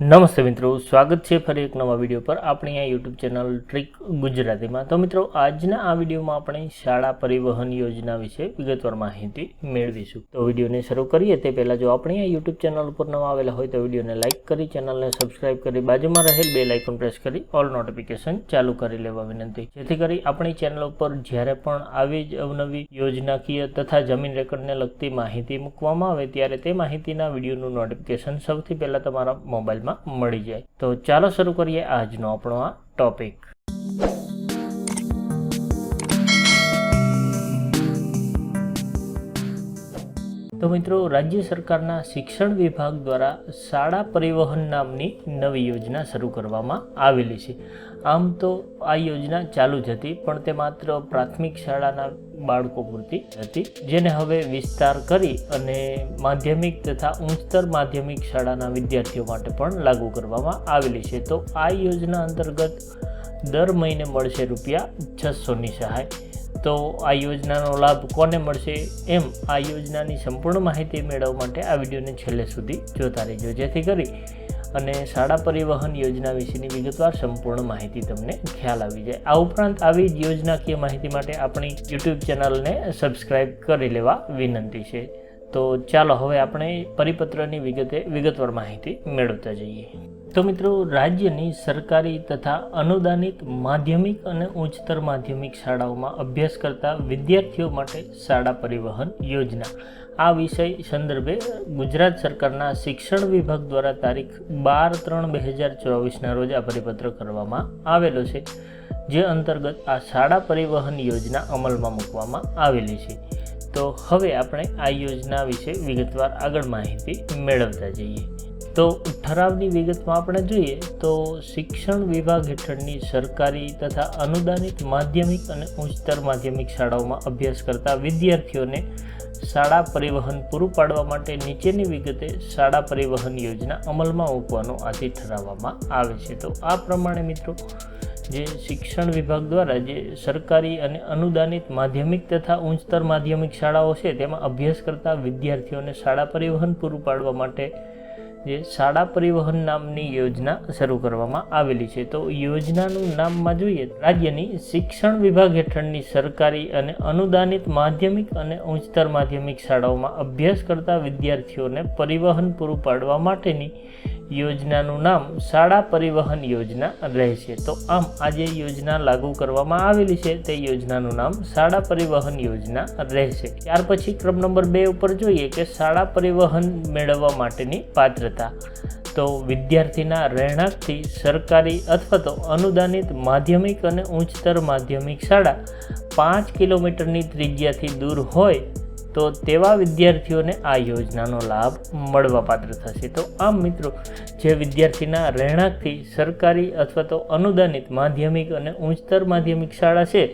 નમસ્તે મિત્રો, સ્વાગત છે ફરી એક નવા વીડિયો પર આપણી આ યુટ્યુબ ચેનલ ટ્રીક ગુજરાતીમાં. તો મિત્રો, આજના આ વિડીયોમાં આપણે શાળા પરિવહન યોજના વિશે વિગતવાર માહિતી મેળવીશું. તો વિડીયોને શરૂ કરીએ તે પહેલાં જો આપણી આ યુટ્યુબ ચેનલ ઉપર નવા આવેલા હોય તો વિડીયોને લાઇક કરી, ચેનલને સબસ્ક્રાઇબ કરી, બાજુમાં રહેલ બે લાઇકન પ્રેસ કરી ઓલ નોટિફિકેશન ચાલુ કરી લેવા વિનંતી. જેથી કરી આપણી ચેનલ ઉપર જ્યારે પણ આવી જ અવનવી યોજનાકીય તથા જમીન રેકર્ડને લગતી માહિતી મૂકવામાં આવે, ત્યારે તે માહિતીના વિડીયોનું નોટિફિકેશન સૌથી પહેલાં તમારા મોબાઈલમાં મળી જાય. તો ચાલો શરૂ કરીએ આજનો આપણો આ ટોપિક તો મિત્રો, રાજ્ય સરકારના શિક્ષણ વિભાગ દ્વારા શાળા પરિવહન નામની નવી યોજના શરૂ કરવામાં આવેલી છે. આમ તો આ યોજના ચાલુ જ હતી, પણ તે માત્ર પ્રાથમિક શાળાના બાળકો પૂરતી હતી, જેને હવે વિસ્તાર કરી અને માધ્યમિક તથા ઉચ્ચતર માધ્યમિક શાળાના વિદ્યાર્થીઓ માટે પણ લાગુ કરવામાં આવેલી છે. તો આ યોજના અંતર્ગત દર મહિને મળશે રૂપિયા છસોની સહાય. તો આ યોજનાનો લાભ કોને મળશે એમ આ યોજનાની સંપૂર્ણ માહિતી મેળવવા માટે આ વિડીયોને છેલ્લે સુધી જોતા રહેજો. જેથી કરી અને શાળા પરિવહન યોજના વિશેની વિગતવાર સંપૂર્ણ માહિતી તમને ખ્યાલ આવી જાય. આ ઉપરાંત આવી જ યોજનાકીય માહિતી માટે આપણી યુટ્યુબ ચેનલને સબસ્ક્રાઈબ કરી લેવા વિનંતી છે. તો ચાલો હવે આપણે પરિપત્રની વિગતે વિગતવાર માહિતી મેળવતા જઈએ. તો મિત્રો, રાજ્યની સરકારી તથા અનુદાનિત માધ્યમિક અને ઉચ્ચતર માધ્યમિક શાળાઓમાં અભ્યાસ કરતા વિદ્યાર્થીઓ માટે શાળા પરિવહન યોજના. આ વિષય સંદર્ભે ગુજરાત સરકારના શિક્ષણ વિભાગ દ્વારા તારીખ બાર ત્રણ બે હજાર ચોવીસના રોજ આ પરિપત્ર કરવામાં આવેલો છે, જે અંતર્ગત આ શાળા પરિવહન યોજના અમલમાં મૂકવામાં આવેલી છે. તો હવે આપણે આ યોજના વિશે વિગતવાર આગળ માહિતી મેળવતા જઈએ. તો ઠરાવની વિગતમાં આપણે જોઈએ તો શિક્ષણ વિભાગ હેઠળની સરકારી તથા અનુદાનિત માધ્યમિક અને ઉચ્ચતર માધ્યમિક શાળાઓમાં અભ્યાસ કરતા વિદ્યાર્થીઓને શાળા પરિવહન પૂરું પાડવા માટે નીચેની વિગતે શાળા પરિવહન યોજના અમલમાં મૂકવાનો આથી ઠરાવવામાં આવે છે. તો આ પ્રમાણે મિત્રો, જે શિક્ષણ વિભાગ દ્વારા જે સરકારી અને અનુદાનિત માધ્યમિક તથા ઉચ્ચતર માધ્યમિક શાળાઓ છે, તેમાં અભ્યાસ કરતા વિદ્યાર્થીઓને શાળા પરિવહન પૂરું પાડવા માટે જે શાળા પરિવહન નામની યોજના શરૂ કરવામાં આવેલી છે. તો યોજનાનું નામમાં જોઈએ રાજ્યની શિક્ષણ વિભાગ હેઠળની સરકારી અને અનુદાનિત માધ્યમિક અને ઉચ્ચતર માધ્યમિક શાળાઓમાં અભ્યાસ કરતા વિદ્યાર્થીઓને પરિવહન પૂરું પાડવા માટેની યોજનાનું નામ શાળા પરિવહન યોજના રહેશે. તો આમ આ જે યોજના લાગુ કરવામાં આવેલી છે. તે યોજનાનું નામ શાળા પરિવહન યોજના રહેશે. ત્યાર પછી ક્રમ નંબર બે ઉપર જોઈએ કે શાળા પરિવહન મેળવવા માટેની પાત્રતા. તો વિદ્યાર્થીના રહેણાંકથી સરકારી અથવા તો અનુદાનિત માધ્યમિક અને ઉચ્ચતર માધ્યમિક શાળા પાંચ કિલોમીટરની ત્રિજ્યાથી દૂર હોય તો તેવા વિદ્યાર્થીઓને આ યોજનાનો લાભ મળવાપાત્ર થશે. તો આમ મિત્રો, જે વિદ્યાર્થીના રહેણાંકથી સરકારી અથવા તો અનુદાનિત માધ્યમિક અને ઉચ્ચતર માધ્યમિક શાળા છે,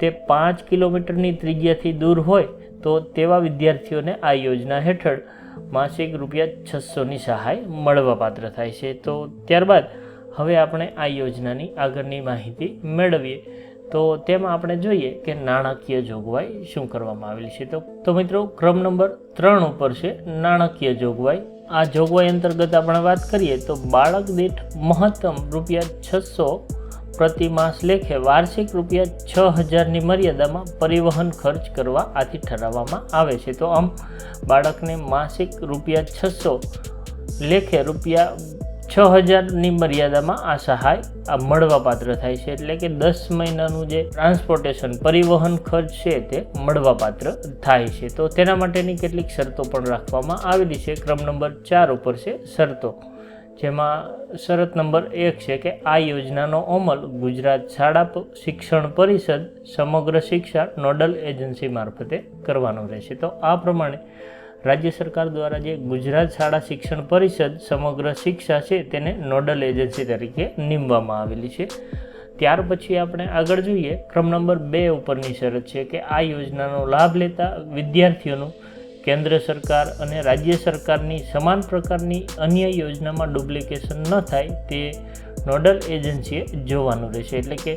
તે પાંચ કિલોમીટરની ત્રિજ્યાથી દૂર હોય, તો તેવા વિદ્યાર્થીઓને આ યોજના હેઠળ માસિક રૂપિયા છસોની સહાય મળવાપાત્ર થાય છે. તો ત્યારબાદ હવે આપણે આ યોજનાની આગળની માહિતી મેળવીએ. તો તેમાં આપણે જોઈએ કે નાણાકીય જોગવાઈ શું કરવામાં આવેલી છે. તો તો મિત્રો, ક્રમ નંબર ત્રણ ઉપર છે, નાણાકીય જોગવાઈ. આ જોગવાઈ અંતર્ગત આપણે વાત કરીએ તો બાળક દીઠ મહત્તમ રૂપિયા છસો પ્રતિ માસ લેખે વાર્ષિક રૂપિયા છ હજારની મર્યાદામાં પરિવહન ખર્ચ કરવા આથી ઠરાવવામાં આવે છે. તો આમ, બાળકને માસિક રૂપિયા છસો લેખે રૂપિયા છ હજારની મર્યાદામાં આ સહાય આ મળવાપાત્ર થાય છે એટલે કે દસ મહિનાનું જે ટ્રાન્સપોર્ટેશન પરિવહન ખર્ચ છે તે મળવાપાત્ર થાય છે. તો તેના માટેની કેટલીક શરતો પણ રાખવામાં આવેલી છે. ક્રમ નંબર ચાર ઉપર છે શરતો, જેમાં શરત નંબર એક છે કે આ યોજનાનો અમલ ગુજરાત શાળા શિક્ષણ પરિષદ સમગ્ર શિક્ષા નોડલ એજન્સી મારફતે કરવાનો રહેશે. તો આ પ્રમાણે રાજ્ય સરકાર દ્વારા જે ગુજરાત શાળા શિક્ષણ પરિષદ સમગ્ર શિક્ષા છે તેને નોડલ એજન્સી તરીકે નીમવામાં આવેલી છે. ત્યાર પછી આપણે આગળ જોઈએ, ક્રમ નંબર બે ઉપરની શરત છે કે આ યોજનાનો લાભ લેતા વિદ્યાર્થીઓનું કેન્દ્ર સરકાર અને રાજ્ય સરકારની સમાન પ્રકારની અન્ય યોજનામાં ડુપ્લિકેશન ન થાય તે નોડલ એજન્સીએ જોવાનું રહેશે. એટલે કે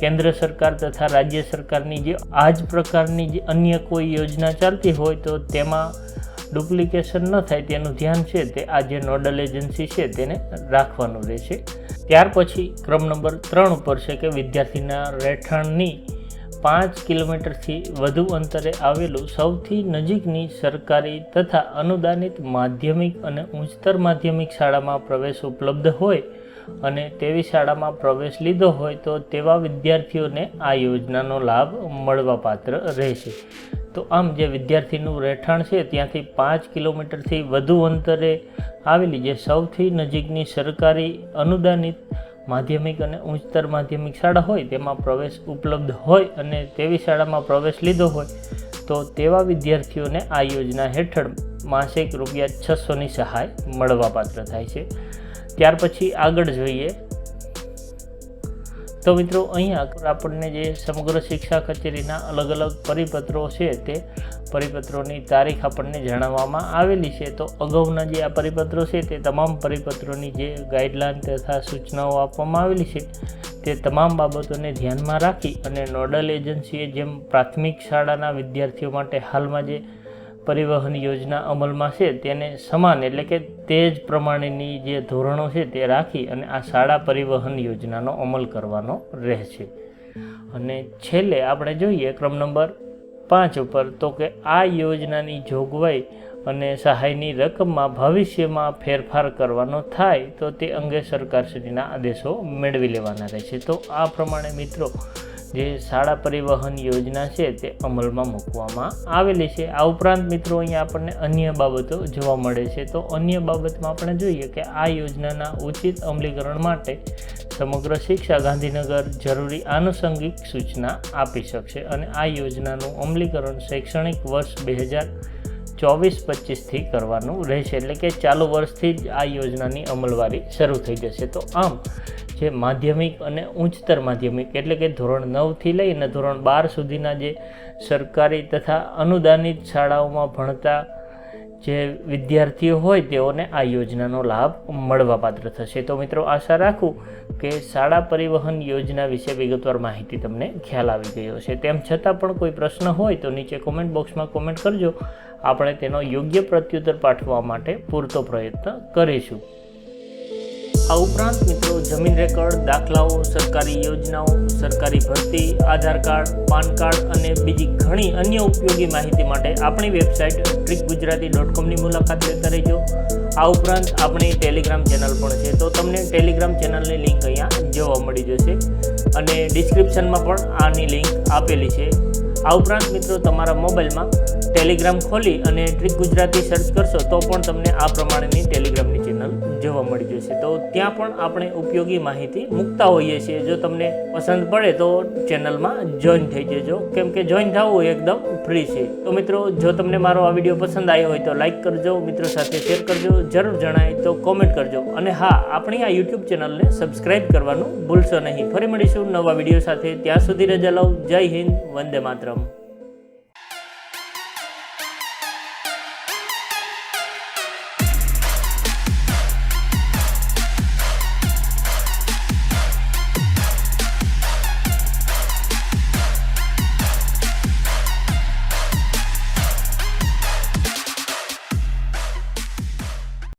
કેન્દ્ર સરકાર તથા રાજ્ય સરકારની જે આ જ પ્રકારની જે અન્ય કોઈ યોજના ચાલતી હોય તો તેમાં ડુપ્લિકેશન ન થાય તેનું ધ્યાન છે તે આ જે નોડલ એજન્સી છે તેને રાખવાનું રહેશે. ત્યાર પછી ક્રમ નંબર ત્રણ ઉપર છે કે વિદ્યાર્થીના રહેઠાણની પાંચ કિલોમીટરથી વધુ અંતરે આવેલું સૌથી નજીકની સરકારી તથા અનુદાનિત માધ્યમિક અને ઉચ્ચતર માધ્યમિક શાળામાં પ્રવેશ ઉપલબ્ધ હોય અને તેવી શાળામાં પ્રવેશ લીધો હોય તો તેવા વિદ્યાર્થીઓને આ યોજનાનો લાભ મળવાપાત્ર રહેશે. તો આમ જે વિદ્યાર્થીનું રહેઠાણ છે, ત્યાંથી પાંચ કિલોમીટરથી વધુ અંતરે આવેલી જે સૌથી નજીકની સરકારી અનુદાનિત માધ્યમિક અને ઉચ્ચતર માધ્યમિક શાળા હોય, તેમાં પ્રવેશ ઉપલબ્ધ હોય અને તેવી શાળામાં પ્રવેશ લીધો હોય, તો તેવા વિદ્યાર્થીઓને આ યોજના હેઠળ માસિક રૂપિયા છસોની સહાય મળવાપાત્ર થાય છે. ત્યાર પછી આગળ જોઈએ તો મિત્રો, અહીંયા આપણને જે સમગ્ર શિક્ષા કચેરીના અલગ અલગ પરિપત્રો છે તે પરિપત્રોની તારીખ આપણને જણાવવામાં આવેલી છે. તો અગાઉના જે આ પરિપત્રો છે તે તમામ પરિપત્રોની જે ગાઈડલાઇન તથા સૂચનાઓ આપવામાં આવેલી છે તે તમામ બાબતોને ધ્યાનમાં રાખી અને નોડલ એજન્સીએ જેમ પ્રાથમિક શાળાના વિદ્યાર્થીઓ માટે હાલમાં જે પરિવહન યોજના અમલમાં છે, તેને સમાન એટલે કે તે જ પ્રમાણેની જે ધોરણો છે તે રાખી અને આ શાળા પરિવહન યોજનાનો અમલ કરવાનો રહેશે. અને છેલ્લે આપણે જોઈએ ક્રમ નંબર પાંચ ઉપર, તો કે આ યોજનાની જોગવાઈ અને સહાયની રકમમાં ભવિષ્યમાં ફેરફાર કરવાનો થાય, તો તે અંગે સરકારશ્રીના આદેશો મેળવી લેવાના રહેશે. તો આ પ્રમાણે મિત્રો જે શાળા પરિવહન યોજના છે તે અમલમાં મૂકવામાં આવેલી છે. આ ઉપરાંત મિત્રો અહીંયા આપણને અન્ય બાબતો જોવા મળે છે. તો અન્ય બાબતમાં આપણે જોઈએ કે આ યોજનાના ઉચિત અમલીકરણ માટે સમગ્ર શિક્ષા ગાંધીનગર જરૂરી આનુષંગિક સૂચના આપી શકશે અને આ યોજનાનું અમલીકરણ શૈક્ષણિક વર્ષ બે હજાર ચોવીસ પચીસથી કરવાનું રહેશે. એટલે કે ચાલુ વર્ષથી જ આ યોજનાની અમલવારી શરૂ થઈ જશે. તો આમ જે માધ્યમિક અને ઉચ્ચતર માધ્યમિક. એટલે કે ધોરણ નવથી લઈને ધોરણ બાર સુધીના જે સરકારી તથા અનુદાનિત શાળાઓમાં ભણતા જે વિદ્યાર્થીઓ હોય તેઓને આ યોજનાનો લાભ મળવાપાત્ર થશે. તો મિત્રો આશા રાખું કે શાળા પરિવહન યોજના વિશે વિગતવાર માહિતી તમને ખ્યાલ આવી ગયો છે તેમ છતાં પણ કોઈ પ્રશ્ન હોય તો નીચે કોમેન્ટ બોક્સમાં કોમેન્ટ કરજો. આપણે તેનો યોગ્ય પ્રત્યુત્તર પાઠવવા માટે પૂરતો પ્રયત્ન કરીશું. આ ઉપરાંત મિત્રો જમીન રેકર્ડ, દાખલાઓ, સરકારી યોજનાઓ, સરકારી ભરતી, આધાર કાર્ડ, પાન કાર્ડ અને બીજી ઘણી અન્ય ઉપયોગી માહિતી માટે આપણી વેબસાઇટ ટ્રીક ગુજરાતી ડોટ કોમની મુલાકાત લેતા રહેજો. આ ઉપરાંત આપણી ટેલિગ્રામ ચેનલ પણ છે, તો તમને ટેલિગ્રામ ચેનલની લિંક અહીંયા જોવા મળી જશે અને ડિસ્ક્રિપ્શનમાં પણ આની લિંક આપેલી છે. આ ઉપરાંત મિત્રો તમારા મોબાઈલમાં ટેલિગ્રામ ખોલી અને ટ્રીક ગુજરાતી સર્ચ કરશો તો પણ તમને આ પ્રમાણેની ટેલિગ્રામની જોવા મળી જશે. તો ત્યાં પણ આપણે ઉપયોગી માહિતી મૂકતા હોઈએ છીએ. જો તમને પસંદ પડે તો ચેનલમાં જોઈન થઈ જજો. કેમ કે જોઈન થવું એકદમ ફ્રી છે. તો મિત્રો, જો તમને મારો આ વીડિયો પસંદ આવ્યો હોય તો લાઈક કરજો, મિત્રો સાથે શેર કરજો, જરૂર જણાય તો કોમેન્ટ કરજો. અને હા, આપણી આ યુટ્યુબ ચેનલને સબસ્ક્રાઈબ કરવાનું ભૂલશો નહીં. ફરી મળીશું નવા વીડિયો સાથે. ત્યાં સુધી રજા લઉં જય હિન્દ, વંદે માતરમ.